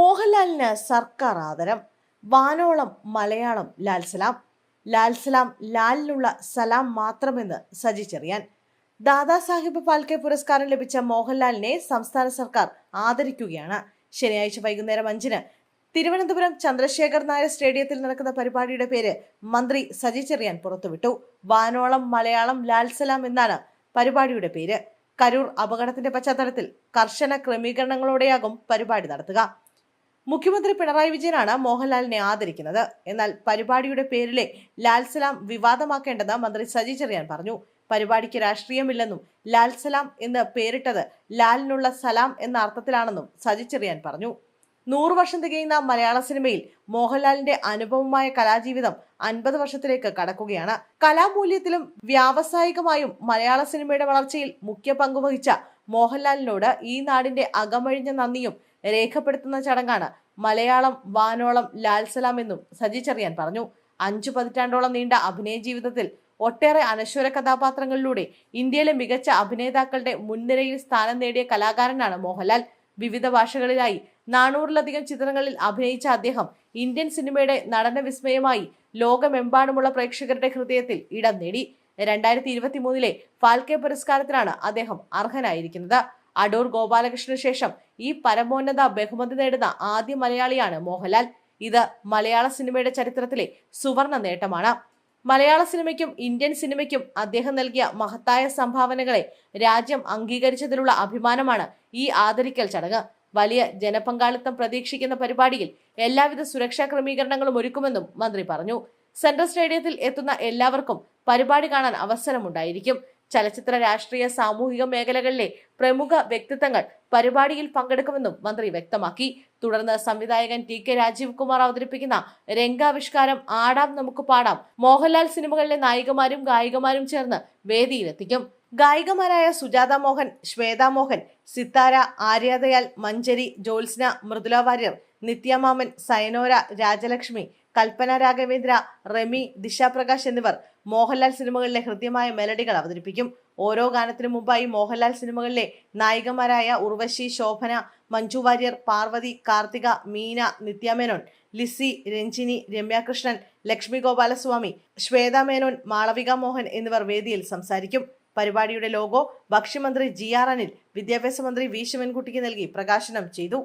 മോഹൻലാലിന് സർക്കാർ ആദരം. വാനോളം മലയാളം ലാൽസലാം ലാൽസലാം ലാൽ സലാം ലാലിനുള്ള സലാം മാത്രമെന്ന് സജി ചെറിയാൻ. ദാദാസാഹിബ് ഫാൽക്കെ പുരസ്കാരം ലഭിച്ച മോഹൻലാലിനെ സംസ്ഥാന സർക്കാർ ആദരിക്കുകയാണ്. ശനിയാഴ്ച വൈകുന്നേരം അഞ്ചിന് തിരുവനന്തപുരം ചന്ദ്രശേഖർ നായർ സ്റ്റേഡിയത്തിൽ നടക്കുന്ന പരിപാടിയുടെ പേര് മന്ത്രി സജി ചെറിയാൻ പുറത്തുവിട്ടു. വാനോളം മലയാളം ലാൽസലാം എന്നാണ് പരിപാടിയുടെ പേര്. കരൂർ അപകടത്തിന്റെ പശ്ചാത്തലത്തിൽ കർശന ക്രമീകരണങ്ങളോടെയാകും പരിപാടി നടത്തുക. മുഖ്യമന്ത്രി പിണറായി വിജയനാണ് മോഹൻലാലിനെ ആദരിക്കുന്നത്. എന്നാൽ പരിപാടിയുടെ പേരിലെ ലാൽസലാം വിവാദമാക്കേണ്ടെന്ന് മന്ത്രി സജി ചെറിയാൻ പറഞ്ഞു. പരിപാടിക്ക് രാഷ്ട്രീയമില്ലെന്നും ലാൽസലാം എന്ന് പേരിട്ടത് ലാലിനുള്ള സലാം എന്ന അർത്ഥത്തിലാണെന്നും സജി ചെറിയാൻ പറഞ്ഞു. നൂറു വർഷം തികയുന്ന മലയാള സിനിമയിൽ മോഹൻലാലിന്റെ അനുഭവമായ കലാജീവിതം അൻപത് വർഷത്തിലേക്ക് കടക്കുകയാണ്. കലാമൂല്യത്തിലും വ്യാവസായികമായും മലയാള സിനിമയുടെ വളർച്ചയിൽ മുഖ്യ പങ്കുവഹിച്ച മോഹൻലാലിനോട് ഈ നാടിന്റെ അകമഴിഞ്ഞ നന്ദിയും രേഖപ്പെടുത്തുന്ന ചടങ്ങാണ്. മലയാളം വാനോളം ലാൽ സലാം എന്നും സജി ചെറിയാൻ പറഞ്ഞു. അഞ്ചു പതിറ്റാണ്ടോളം നീണ്ട അഭിനയ ജീവിതത്തിൽ ഒട്ടേറെ അനശ്വര കഥാപാത്രങ്ങളിലൂടെ ഇന്ത്യയിലെ മികച്ച അഭിനേതാക്കളുടെ മുൻനിരയിൽ സ്ഥാനം നേടിയ കലാകാരനാണ് മോഹൻലാൽ. വിവിധ ഭാഷകളിലായി നാനൂറിലധികം ചിത്രങ്ങളിൽ അഭിനയിച്ച അദ്ദേഹം ഇന്ത്യൻ സിനിമയുടെ നടന വിസ്മയമായി ലോകമെമ്പാടുമുള്ള പ്രേക്ഷകരുടെ ഹൃദയത്തിൽ ഇടം നേടി. രണ്ടായിരത്തി ഇരുപത്തി മൂന്നിലെ ഫാൽക്കെ പുരസ്കാരത്തിനാണ് അദ്ദേഹം അർഹനായിരിക്കുന്നത്. അടൂർ ഗോപാലകൃഷ്ണന് ശേഷം ഈ പരമോന്നത ബഹുമതി നേടുന്ന ആദ്യ മലയാളിയാണ് മോഹൻലാൽ. ഇത് മലയാള സിനിമയുടെ ചരിത്രത്തിലെ സുവർണ നേട്ടമാണ്. മലയാള സിനിമയ്ക്കും ഇന്ത്യൻ സിനിമയ്ക്കും അദ്ദേഹം നൽകിയ മഹത്തായ സംഭാവനകളെ രാജ്യം അംഗീകരിച്ചതിലുള്ള അഭിമാനമാണ് ഈ ആദരിക്കൽ ചടങ്ങ്. വലിയ ജനപങ്കാളിത്തം പ്രതീക്ഷിക്കുന്ന പരിപാടിയിൽ എല്ലാവിധ സുരക്ഷാ ക്രമീകരണങ്ങളും ഒരുക്കുമെന്നും മന്ത്രി പറഞ്ഞു. സെൻട്രൽ സ്റ്റേഡിയത്തിൽ എത്തുന്ന എല്ലാവർക്കും പരിപാടി കാണാൻ അവസരമുണ്ടായിരിക്കും. ചലച്ചിത്ര രാഷ്ട്രീയ സാമൂഹിക മേഖലകളിലെ പ്രമുഖ വ്യക്തിത്വങ്ങൾ പരിപാടിയിൽ പങ്കെടുക്കുമെന്നും മന്ത്രി വ്യക്തമാക്കി. തുടർന്ന് സംവിധായകൻ ടി കെ രാജീവ് കുമാർ അവതരിപ്പിക്കുന്ന രംഗാവിഷ്കാരം ആടാം നമുക്ക് പാടാം. മോഹൻലാൽ സിനിമകളിലെ നായികമാരും ഗായികമാരും ചേർന്ന് വേദിയിലെത്തിക്കും. ഗായികമാരായ സുജാത മോഹൻ ശ്വേത മോഹൻ സിത്താര ആര്യാദയാൽ മഞ്ചരി ജോത്സ്ന മൃദുല വാര്യർ നിത്യമാമൻ സയനോര രാജലക്ഷ്മി കൽപ്പന രാഘവേന്ദ്ര റെമി ദിശാപ്രകാശ് എന്നിവർ മോഹൻലാൽ സിനിമകളിലെ ഹൃദ്യമായ മെലഡികൾ അവതരിപ്പിക്കും. ഓരോ ഗാനത്തിനു മുമ്പായി മോഹൻലാൽ സിനിമകളിലെ നായികമാരായ ഉർവശി ശോഭന മഞ്ജു വാര്യർ പാർവതി കാർത്തിക മീന നിത്യമേനോൻ ലിസി രഞ്ജിനി രമ്യാകൃഷ്ണൻ ലക്ഷ്മി ഗോപാലസ്വാമി ശ്വേത മേനോൻ മാളവിക മോഹൻ എന്നിവർ വേദിയിൽ സംസാരിക്കും. പരിപാടിയുടെ ലോഗോ ഭക്ഷ്യമന്ത്രി ജി ആർ അനിൽ വിദ്യാഭ്യാസ മന്ത്രി വി ശിവൻകുട്ടിക്ക് നൽകി പ്രകാശനം ചെയ്തു.